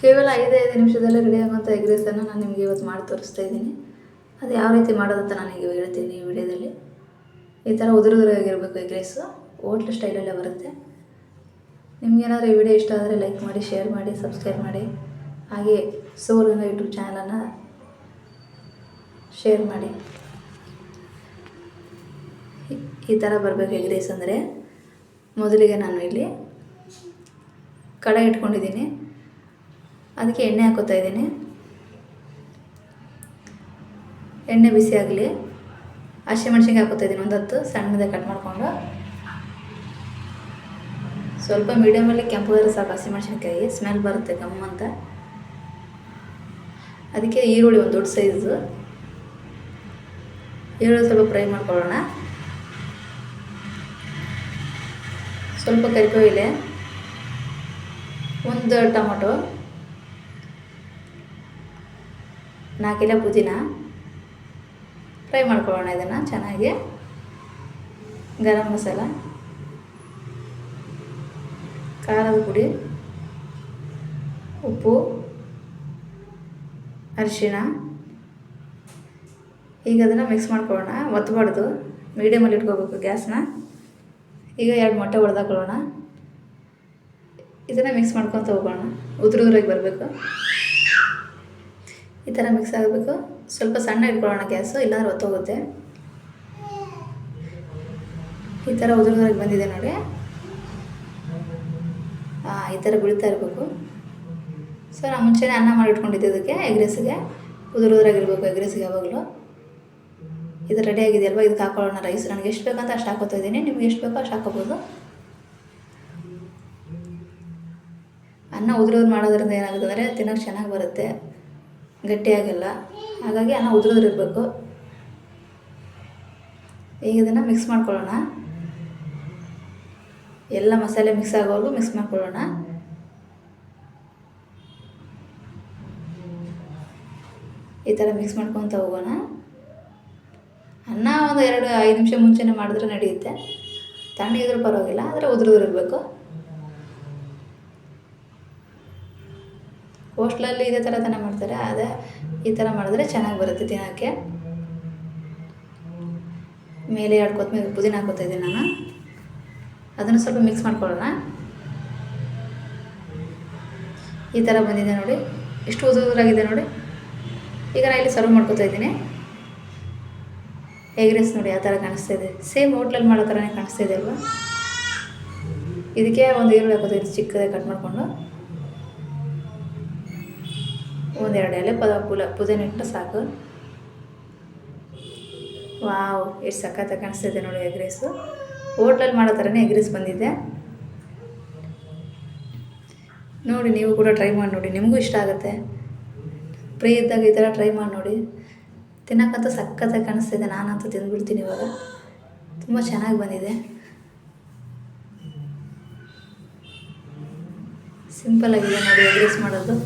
ಕೇವಲ ಐದೈದು ನಿಮಿಷದಲ್ಲೇ ರೆಡಿ ಆಗುವಂಥ ಎಗ್ ರೈಸನ್ನು ನಾನು ನಿಮಗೆ ಇವತ್ತು ಮಾಡಿ ತೋರಿಸ್ತಾ ಇದ್ದೀನಿ. ಅದು ಯಾವ ರೀತಿ ಮಾಡೋದಂತ ನಾನು ಈಗ ಹೇಳ್ತೀನಿ ಈ ವಿಡಿಯೋದಲ್ಲಿ. ಈ ಥರ ಉದುರುದುರಾಗಿರಬೇಕು ಎಗ್ ರೈಸು ಹೋಟ್ಲ್ ಸ್ಟೈಲಲ್ಲೇ ಬರುತ್ತೆ. ನಿಮಗೇನಾದರೂ ಈ ವಿಡಿಯೋ ಇಷ್ಟ ಆದರೆ ಲೈಕ್ ಮಾಡಿ ಶೇರ್ ಮಾಡಿ ಸಬ್ಸ್ಕ್ರೈಬ್ ಮಾಡಿ. ಹಾಗೆ ಸೋಲಿನ ಯೂಟ್ಯೂಬ್ ಚಾನಲನ್ನು ಶೇರ್ ಮಾಡಿ. ಈ- ಥರ ಬರಬೇಕು ಎಗ್ ರೈಸ್ ಅಂದರೆ. ಮೊದಲಿಗೆ ನಾನು ಇಲ್ಲಿ ಕಡೆ ಇಟ್ಕೊಂಡಿದ್ದೀನಿ. ಅದಕ್ಕೆ ಎಣ್ಣೆ ಹಾಕೋತಾ ಇದ್ದೀನಿ. ಎಣ್ಣೆ ಬಿಸಿ ಆಗಲಿ. ಹಸಿಮೆಣ್ಸಿನ್ಕಾಯಿ ಹಾಕೋತಾ ಇದ್ದೀನಿ, ಒಂದು ಹತ್ತು. ಸಣ್ಣದಾಗಿ ಕಟ್ ಮಾಡಿಕೊಂಡು. ಸ್ವಲ್ಪ ಮೀಡಿಯಮಲ್ಲಿ ಕೆಂಪು ಸಾಕು ಹಸಿಮೆಣ್ಸಿನ್ಕಾಯಿ ಸ್ಮೆಲ್ ಬರುತ್ತೆ ಗಮ್ ಅಂತ. ಅದಕ್ಕೆ ಈರುಳ್ಳಿ ಒಂದು ದೊಡ್ಡ ಸೈಜು ಈರುಳ್ಳಿ ಸ್ವಲ್ಪ ಫ್ರೈ ಮಾಡ್ಕೊಳ್ಳೋಣ. ಸ್ವಲ್ಪ ಕರಿಬೇವಿಲೆ. ಒಂದು ಟೊಮೊಟೊ. ನಾಲ್ಕೆಲೆ ಪುದೀನ? ಫ್ರೈ ಮಾಡ್ಕೊಳ್ಳೋಣ ಇದನ್ನು ಚೆನ್ನಾಗಿ. ಗರಂ ಮಸಾಲ. ಖಾರದ ಪುಡಿ. ಉಪ್ಪು. ಅರಿಶಿಣ. ಈಗ ಅದನ್ನು ಮಿಕ್ಸ್ ಮಾಡ್ಕೊಳ್ಳೋಣ. ಒತ್ತಬಾರ್ದು ಮೀಡಿಯಮಲ್ಲಿ ಇಟ್ಕೋಬೇಕು ಗ್ಯಾಸ್ನ ಈಗ ಎರಡು ಮೊಟ್ಟೆ ಹೊಡೆದಾಕೊಳ್ಳೋಣ ಇದನ್ನು ಮಿಕ್ಸ್ ಮಾಡ್ಕೊಂಡು ಹೋಗೋಣ. ಉದುರು ಉದುರಾಗಿ ಬರಬೇಕು. ಈ ಥರ ಮಿಕ್ಸ್ ಆಗಬೇಕು. ಸ್ವಲ್ಪ ಸಣ್ಣ ಇಟ್ಕೊಳ್ಳೋಣ ಗ್ಯಾಸು, ಇಲ್ಲಾಂದ್ರೆ ಹೊತ್ತೋಗುತ್ತೆ ಈ ಥರ ಉದುರು ಬಂದಿದೆ ನೋಡಿ. ಹಾಂ ಈ ಥರ ಬೀಳ್ತಾ ಇರಬೇಕು. ಸೊ ನಾನು ಮುಂಚೆನೇ ಅನ್ನ ಮಾಡಿಟ್ಕೊಂಡಿದ್ದೆ ಅದಕ್ಕೆ ಎಗ್ ರೈಸಿಗೆ ಉದುರು ಉದುರಾಗಿರ್ಬೇಕು ಎಗ್ ರೈಸಿಗೆ ಯಾವಾಗಲೂ. ಇದು ರೆಡಿ ಆಗಿದೆಯಲ್ವ? ಇದಕ್ಕೆ ಹಾಕೊಳ್ಳೋಣ ರೈಸ್ ನನಗೆ ಎಷ್ಟು ಬೇಕಂತ ಅಷ್ಟು ಹಾಕೋತಾ ಇದ್ದೀನಿ. ನಿಮ್ಗೆ ಎಷ್ಟು ಬೇಕೋ ಅಷ್ಟು ಹಾಕೋಬೋದು ಅನ್ನ ಉದುರೋದು ಮಾಡೋದ್ರಿಂದ ಏನಾಗುತ್ತೆ ಅಂದರೆ ತಿನ್ನೋಕ್ಕೆ ಚೆನ್ನಾಗಿ ಬರುತ್ತೆ. ಗಟ್ಟಿಯಾಗಲ್ಲ. ಹಾಗಾಗಿ ಅನ್ನ ಉದುರೋದಿರಬೇಕು. ಈಗ ಇದನ್ನು ಮಿಕ್ಸ್ ಮಾಡ್ಕೊಳ್ಳೋಣ. ಎಲ್ಲ ಮಸಾಲೆ ಮಿಕ್ಸ್ ಆಗೋವರೆಗೂ ಮಿಕ್ಸ್ ಮಾಡ್ಕೊಳ್ಳೋಣ. ಈ ಥರ ಮಿಕ್ಸ್ ಮಾಡ್ಕೊತ ಹೋಗೋಣ. ಅನ್ನ ಒಂದು ಎರಡು ಐದು ನಿಮಿಷ ಮುಂಚೆನೇ ಮಾಡಿದ್ರೆ ನಡೆಯುತ್ತೆ. ತಣ್ಣಿದ್ರೂ ಪರವಾಗಿಲ್ಲ, ಆದರೆ ಉದುರಿದಿರಬೇಕು. ಹೋಸ್ಟ್ಲಲ್ಲಿ ಇದೇ ಥರ ತಾನೇ ಮಾಡ್ತಾರೆ ಅದೇ ಈ ಥರ ಮಾಡಿದ್ರೆ ಚೆನ್ನಾಗಿ ಬರುತ್ತೆ ತಿನ್ನೋಕ್ಕೆ. ಮೇಲೆ ಎರಡು ಕೊತ್ತಂಬರಿ ಪುದೀನ ಹಾಕೋತಾ ಇದ್ದೀನಿ ನಾನು. ಅದನ್ನು ಸ್ವಲ್ಪ ಮಿಕ್ಸ್ ಮಾಡ್ಕೊಳ್ಳೋಣ. ಈ ಥರ ಬಂದಿದೆ ನೋಡಿ. ಎಷ್ಟು ಉದುರಾಗಿದೆ ನೋಡಿ. ಈಗ ನಾನು ಇಲ್ಲಿ ಸರ್ವ್ ಮಾಡ್ಕೋತಾ ಇದ್ದೀನಿ. ಎಗ್ ರೈಸ್ ನೋಡಿ ಆ ಥರ ಕಾಣಿಸ್ತಾ ಇದೆ. ಸೇಮ್ ಹೋಟ್ಲಲ್ಲಿ ಮಾಡೋ ಥರನೇ ಕಾಣಿಸ್ತಾ ಇದೆ ಅಲ್ವಾ? ಇದಕ್ಕೆ ಒಂದು ಈರುಳ್ಳಿ ಹಾಕೋತಾ ಇದ್ದೀನಿ ಚಿಕ್ಕದಾಗಿ ಕಟ್ ಮಾಡಿಕೊಂಡು. ಒಂದೆರಡು ಎಲೆ ಪದ ಪುಲ, ಪುದೀನ ಇಟ್ಟು ಸಾಕು. ವಾವ್, ಎಷ್ಟು ಸಖತ್ತ ಕಾಣಿಸ್ತಿದೆ ನೋಡಿ ಎಗ್ ರೈಸು ಹೋಟ್ಲಲ್ಲಿ ಮಾಡೋ ಥರನೇ ಎಗ್ ರೈಸ್ ಬಂದಿದೆ. ನೋಡಿ, ನೀವು ಕೂಡ ಟ್ರೈ ಮಾಡಿ ನೋಡಿ, ನಿಮಗೂ ಇಷ್ಟ ಆಗುತ್ತೆ. ಫ್ರೀ ಇದ್ದಾಗ ಈ ಥರ ಟ್ರೈ ಮಾಡಿ ನೋಡಿ. ತಿನ್ನೋಕ್ಕಂತೂ ಸಖತ್ತಾಗಿ ಕಾಣಿಸ್ತಿದೆ, ನಾನಂತೂ ತಿಂದ್ಬಿಡ್ತೀನಿ ಇವಾಗ. ತುಂಬ ಚೆನ್ನಾಗಿ ಬಂದಿದೆ. ಸಿಂಪಲ್ ಆಗಿದೆ ನೋಡಿ ಎಗ್ ರೈಸ್ ಮಾಡೋದು.